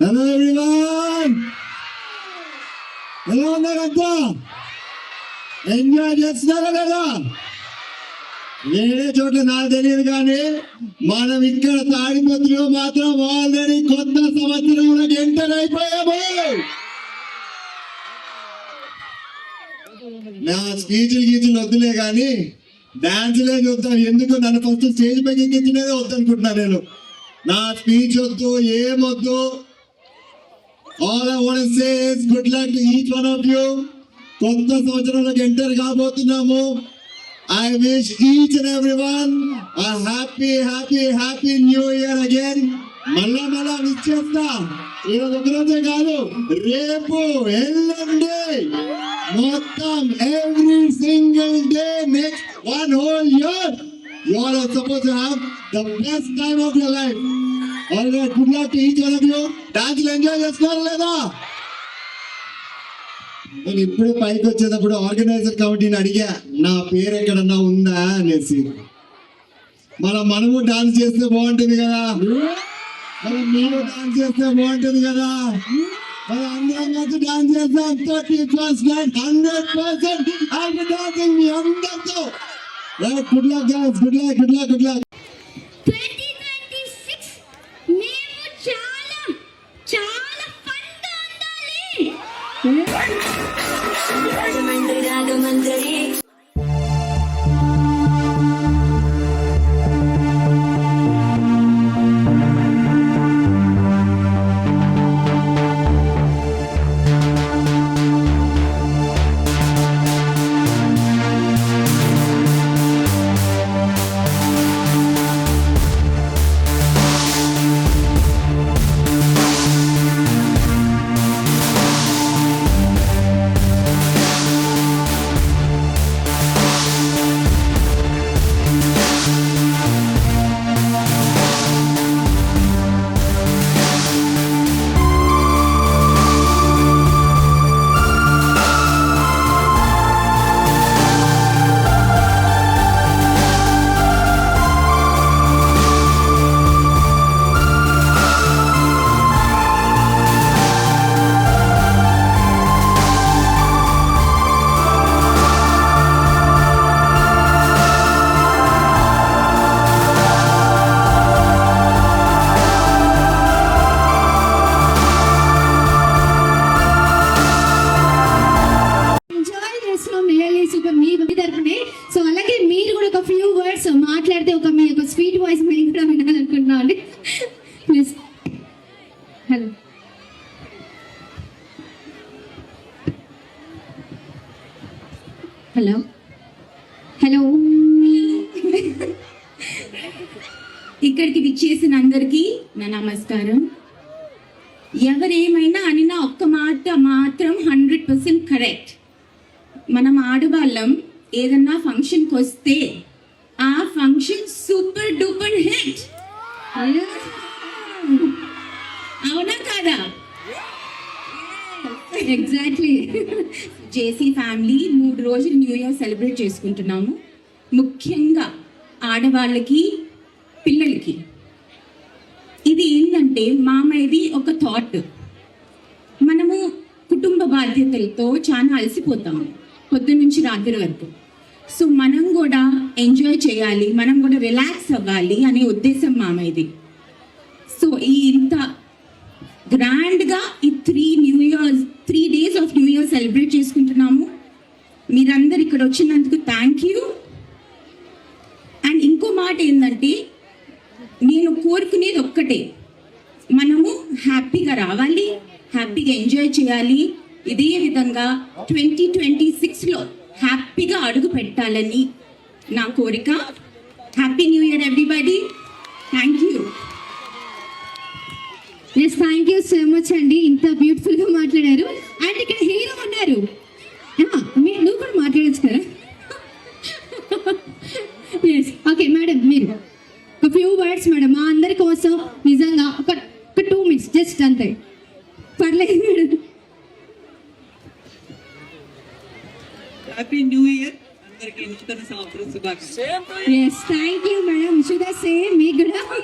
Hello everyone ఎలా ఉన్నారంతా enjoy చేస్తున్నారా లేదా వేరే చోట్ల నాకు తెలియదు కానీ మనం ఇక్కడ తాడిపత్రిలో మాత్రం ఆల్రెడీ కొత్త సంవత్సరంలో ఎంటర్ అయిపోయాము. నా స్పీచ్లు గీచులు వద్దులే కానీ డాన్స్లే చూద్దాం ఎందుకు నన్ను ఫస్ట్ స్టేజ్ పైకి ఎక్కించినదే వద్దనుకుంటున్నా నేను. నా స్పీచ్ వద్దు ఏమొద్దు all I want say is good luck to each one of you కొత్త సంవత్సరంలోకి enter కాబోతున్నాము. I wish each and every one happy happy happy new year again మళ్ళా మళ్ళా విష్ చేస్తా. ఈరోజు ఒకరోజే కాదు రేపు ఎల్లుండి మొత్తం every single day next one whole year you are suppose to have the best time of your life good luck each one of you డాన్సులు enjoy చేస్తున్నారు లేదా? నేను ఇప్పుడు పైకి వచ్చేటప్పుడు ఆర్గనైజర్ కమిటీని అడిగా నా పేరు ఎక్కడన్నా ఉందా? అనేసి. మన మనము డాన్స్ చేస్తే బాగుంటుంది కదా. మనం మీరు డాన్స్ చేస్తే బాగుంటుంది కదా. మనం అందరం కలిసి డాన్స్ చేస్తాం. Thirty percent hundred percent dancing మీ అందరితో. Good luck good luck good luck good luck. Hello. ఇక్కడికి విచ్చేసిన అందరికీ నా నమస్కారం. ఎవరేమైనా అనినా ఒక్క మాట మాత్రం హండ్రెడ్ పర్సెంట్ కరెక్ట్. మనం ఆడవాళ్ళం ఏదన్నా ఫంక్షన్కి వస్తే ఆ ఫంక్షన్ సూపర్ డూపర్ హిట్. అవునా కాదా? ఎగ్జాక్ట్లీ జేసీ ఫ్యామిలీ మూడు రోజులు న్యూ ఇయర్ సెలబ్రేట్ చేసుకుంటున్నాము. ముఖ్యంగా ఆడవాళ్ళకి పిల్లలకి. ఇది ఏంటంటే మామయ్యది ఒక థాట్ మనము కుటుంబ బాధ్యతలతో చాలా అలసిపోతాము పొద్దు నుంచి రాత్రి వరకు. సో మనం కూడా ఎంజాయ్ చేయాలి మనం కూడా రిలాక్స్ అవ్వాలి అనే ఉద్దేశం మామయ్యది. సో ఈ గ్రాండ్గా ఈ three new years three days of new year celebrate చేసుకుంటున్నాము. మీరందరు ఇక్కడ వచ్చినందుకు థ్యాంక్ యూ. అండ్ ఇంకో మాట ఏంటంటే నేను కోరుకునేది ఒక్కటే. మనము హ్యాపీగా రావాలి హ్యాపీగా ఎంజాయ్ చేయాలి. ఇదే విధంగా ట్వంటీ ట్వంటీ సిక్స్లో హ్యాపీగా అడుగు పెట్టాలని నా కోరిక. Happy new year everybody thank you yes thank you so much అండి. ఇంత బ్యూటిఫుల్గా మాట్లాడారు. అండ్ ఇక్కడ హీరో ఉన్నారు. ఆ, మీ- నువ్వు కూడా మాట్లాడచ్చు కదా? ఎస్ ఓకే మేడం మీరు. ఒక ఫ్యూ వర్డ్స్ మేడం మా అందరి కోసం నిజంగా ఒక ఒక టూ మినిట్స్ జస్ట్ అంతే. పర్లేదు మేడం హ్యాపీ న్యూ ఇయర్ అందరికీ నూతన సంవత్సరం శుభాకాంక్షలు. Yes thank you madam should same మీకు కూడా.